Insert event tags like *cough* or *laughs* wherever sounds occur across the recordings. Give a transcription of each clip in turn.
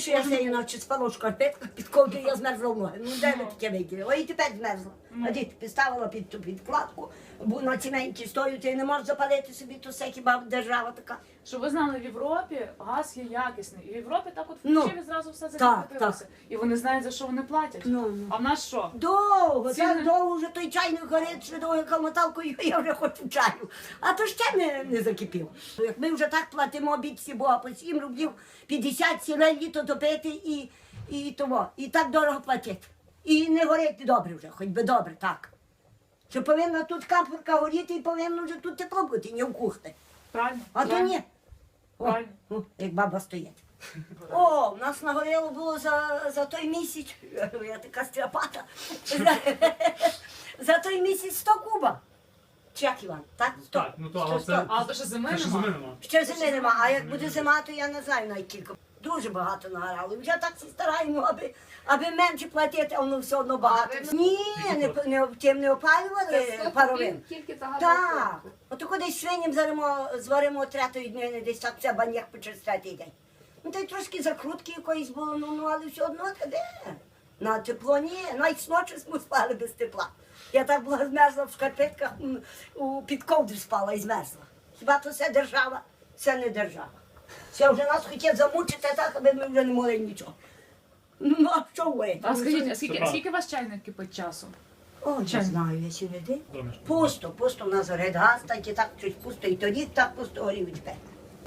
що я цієї ночі спала в шкарпетках, під ковдрою я змерзла в ноги. Ну де ви таке виділи? Ой, і тепер змерзла. А дід підставила під ту підкладку, бо на цементі стою, ти не можеш запалити собі, то все хіба держава така. Щоб ви знали, в Європі газ є якісний. І в Європі так от Ну, зразу все закріпилося. І вони знають, за що вони платять. Ну, ну. А в нас що? Довго, Ціни- так довго вже той чайник горить, що довго калмоталкою, я вже хочу чаю. А то ще не, не закипів. Як ми вже так платимо бідці Бога по 7 рублів 50 ціле літо топити і, і того. І так дорого платити. І не горить добре вже, хоч би добре, так. Що повинна тут камфорка горіти і повинно вже тут тепло бути, не в кухні. Правильно? А то ні. О, Правильно. о, як баба стоїть. *laughs* О, у нас нагоріло було за, за той місяць, *laughs* я така стряпата, за, *laughs* за той місяць 100 куба. Чи як, Іван? Так? 100. Так, ну то, але 100. це- А то ще зими Це ще нема. зими нема. Ще зими нема, а як буде зима, то я не знаю навіть кілька. Дуже багато нагорали. Вже так стараємо, аби, аби менше платити, а воно все одно багато. Ні, не, не, тим не опалювали паровим. Тільки. Так. От кудись свиням заримо, зваримо третої днини, десь так це баняк через третій день. Ну та й трошки закрутки якоїсь було, ну, ну але все одно та де? На тепло ні, навіть ночі ми спали без тепла. Я так була змерзла в шкарпетках, у під ковдру спала і змерзла. Хіба то все держава? Це не держава. Це вже нас хотять замучити так, аби ми вже не могли нічого. Ну, а що ви? А скажіть, а скільки, скільки у вас чайник кипить часу? О, не знаю, я сюди. Пусто, пусто у нас горить газ, так і так щось пусто, і тоді так пусто горів тепер.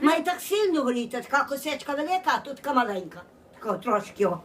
Має так сильно горіти, така косечка велика, а тут така маленька. Така трошки о.